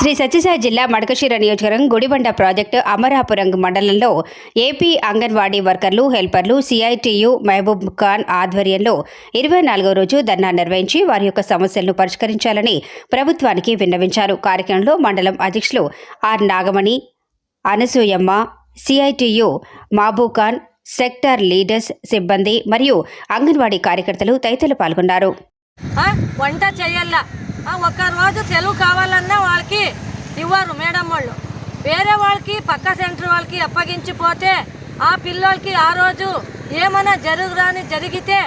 శ్రీ సత్యసాయి జిల్లా మడకశిర నియోజకవర్గం గుడిబండ ప్రాజెక్టు అమరాపురం మండలంలో ఏపీ అంగన్వాడీ వర్కర్లు హెల్పర్లు సిఐటియు మహబూబ్ ఖాన్ ఆధ్వర్యంలో ఇరవై నాలుగో రోజు ధర్నా నిర్వహించి వారి యొక్క సమస్యలను పరిష్కరించాలని ప్రభుత్వానికి విన్నవించారు. కార్యక్రమంలో మండలం అధ్యక్షులు R Nagamani Anasuyamma CITU Mahaboob Khan sector leaders సిబ్బంది మరియు అంగన్వాడీ కార్యకర్తలు తదితరులు పాల్గొన్నారు. వంట చేయాల ఒక్క రోజు సెలవు కావాలన్నా వాళ్ళకి ఇవ్వరు మేడం వాళ్ళు. వేరే వాళ్ళకి పక్క సెంటర్ వాళ్ళకి అప్పగించిపోతే ఆ పిల్లోళ్ళకి ఆ రోజు ఏమైనా జరుగురాని జరిగితే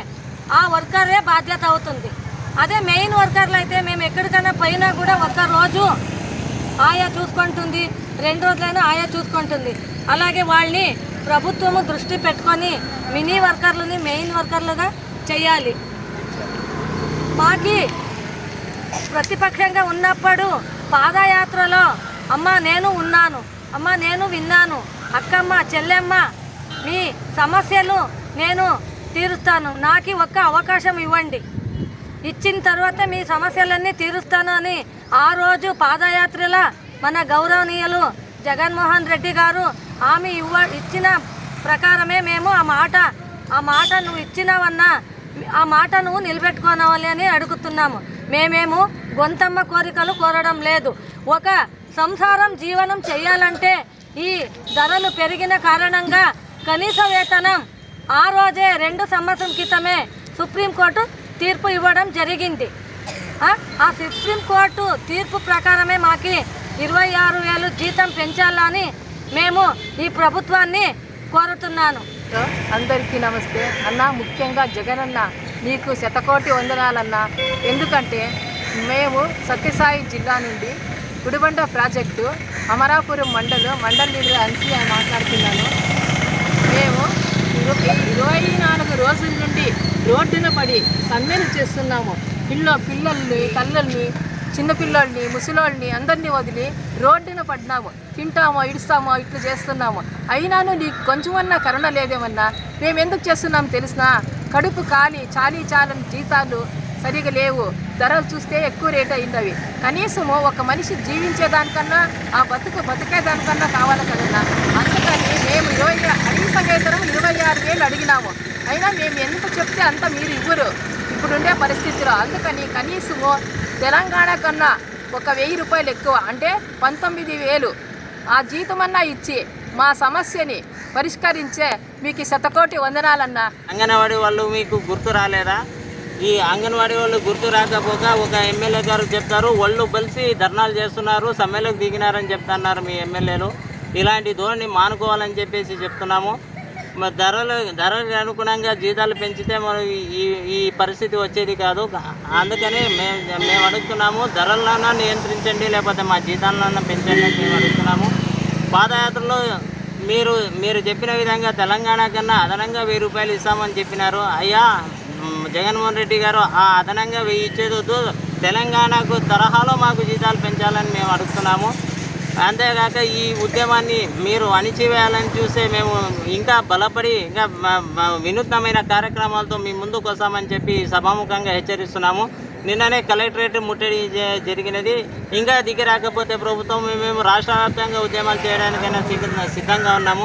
ఆ వర్కరే బాధ్యత అవుతుంది. అదే మెయిన్ వర్కర్లు అయితే మేము ఎక్కడికైనా పోయినా కూడా ఒక్క రోజు ఆయా చూసుకుంటుంది. రెండు రోజులైనా ఆయా చూసుకుంటుంది. అలాగే వాళ్ళని ప్రభుత్వము దృష్టి పెట్టుకొని మినీ వర్కర్లని మెయిన్ వర్కర్లుగా చేయాలి. మాకి ప్రతిపక్షంగా ఉన్నప్పుడు పాదయాత్రలో అమ్మ నేను ఉన్నాను. అమ్మ నేను విన్నాను. అక్కమ్మ చెల్లెమ్మ మీ సమస్యలు నేను తీరుస్తాను. నాకు ఒక్క అవకాశం ఇవ్వండి. ఇచ్చిన తర్వాత మీ సమస్యలన్నీ తీరుస్తాను అని ఆ రోజు పాదయాత్రల మన గౌరవనీయులు జగన్మోహన్ రెడ్డి గారు ఆమె ఇవ్వ ఇచ్చిన ప్రకారమే మేము ఆ మాట ఆ మాట నువ్వు ఇచ్చినావన్నా ఆ మాటను నువ్వు నిలబెట్టుకోవాలి అని అడుగుతున్నాము. మేమేము గొంతమ్మ కోరికలు కోరడం లేదు. ఒక సంసారం జీవనం చేయాలంటే ఈ ధరలు పెరిగిన కారణంగా కనీస వేతనం ఆ రోజే రెండు సంవత్సరం క్రితమే సుప్రీంకోర్టు తీర్పు ఇవ్వడం జరిగింది. ఆ సుప్రీంకోర్టు తీర్పు ప్రకారమే మాకు ఇరవై ఆరు వేలు జీతం పెంచాలని మేము ఈ ప్రభుత్వాన్ని కోరుతున్నాను. అందరికీ నమస్తే. అన్న ముఖ్యంగా జగనన్న నీకు శతకోటి వందనాలన్న. ఎందుకంటే మేము సత్యసాయి జిల్లా నుండి గుడిబండ ప్రాజెక్టు అమరాపురం మండలం మండల్ లీడర్ అన్సి అని మాట్లాడుతున్నాను. మేము ఇరవై నాలుగు రోజుల నుండి రోడ్డున పడి సమ్మెలు చేస్తున్నాము. పిల్ల పిల్లల్ని తల్లల్ని చిన్నపిల్లల్ని ముసలోళ్ళని అందరినీ వదిలి రోడ్డున పడినాము తింటామో ఇడుస్తామో ఇట్లా చేస్తున్నాము. అయినాను నీకు కొంచెమన్నా కరుణ లేదేమన్నా? మేము ఎందుకు చేస్తున్నాం తెలిసినా? కడుపు ఖాళీ చాలీ చాలని జీతాలు సరిగా లేవు. ధరలు చూస్తే ఎక్కువ రేట్ అయినవి. కనీసము ఒక మనిషి జీవించేదానికన్నా ఆ బతుకు బతికేదానికన్నా కావాలి కదన్నా? అందుకని మేము ఇరవై కనీస వేతనం ఇరవై ఆరు వేలు అడిగినాము. అయినా మేము ఎంత చెప్తే అంత మీరు ఇవ్వరు. ఇప్పుడుండే పరిస్థితిలో. అందుకని కనీసము తెలంగాణ కన్నా ఒక వెయ్యి రూపాయలు ఎక్కువ. అంటే పంతొమ్మిది వేలు. ఆ జీతమన్నా ఇచ్చి మా సమస్యని పరిష్కరించే మీకు శతకోటి వందనాలన్నా. అంగన్వాడీ వాళ్ళు మీకు గుర్తు రాలేదా? ఈ అంగన్వాడీ వాళ్ళు గుర్తు రాకపోగా ఒక ఎమ్మెల్యే గారు చెప్తారు వాళ్ళు బలిసి ధర్నాలు చేస్తున్నారు సమ్మెలోకి దిగినారని చెప్తున్నారు మీ ఎమ్మెల్యేలు. ఇలాంటి ధోరణి మానుకోవాలని చెప్పేసి చెప్తున్నాము. మరి ధరలు ధరలు అనుగుణంగా జీతాలు పెంచితే మనం ఈ ఈ పరిస్థితి వచ్చేది కాదు. అందుకని మేము మేము అడుగుతున్నాము ధరలన్నా నియంత్రించండి లేకపోతే మా జీతాలన్నా పెంచండి అని మేము అడుగుతున్నాము. పాదయాత్రలో మీరు మీరు చెప్పిన విధంగా తెలంగాణ కన్నా అదనంగా వెయ్యి రూపాయలు ఇస్తామని చెప్పినారు. అయ్యా జగన్మోహన్ రెడ్డి గారు ఆ అదనంగా వెయ్యి ఇచ్చేది తెలంగాణకు తరహాలో మాకు జీతాలు పెంచాలని మేము అడుగుతున్నాము. అంతేకాక ఈ ఉద్యమాన్ని మీరు అణిచివేయాలని చూస్తే మేము ఇంకా బలపడి ఇంకా వినూత్నమైన కార్యక్రమాలతో మీ ముందుకు వస్తామని చెప్పి సభాముఖంగా హెచ్చరిస్తున్నాము. నిన్ననే కలెక్టరేట్ ముట్టడి జ- జరిగినది. ఇంకా దిగి రాకపోతే ప్రభుత్వం మేము రాష్ట్ర వ్యాప్తంగా ఉద్యమాలు చేయడానికైనా సిద్ధంగా ఉన్నాము.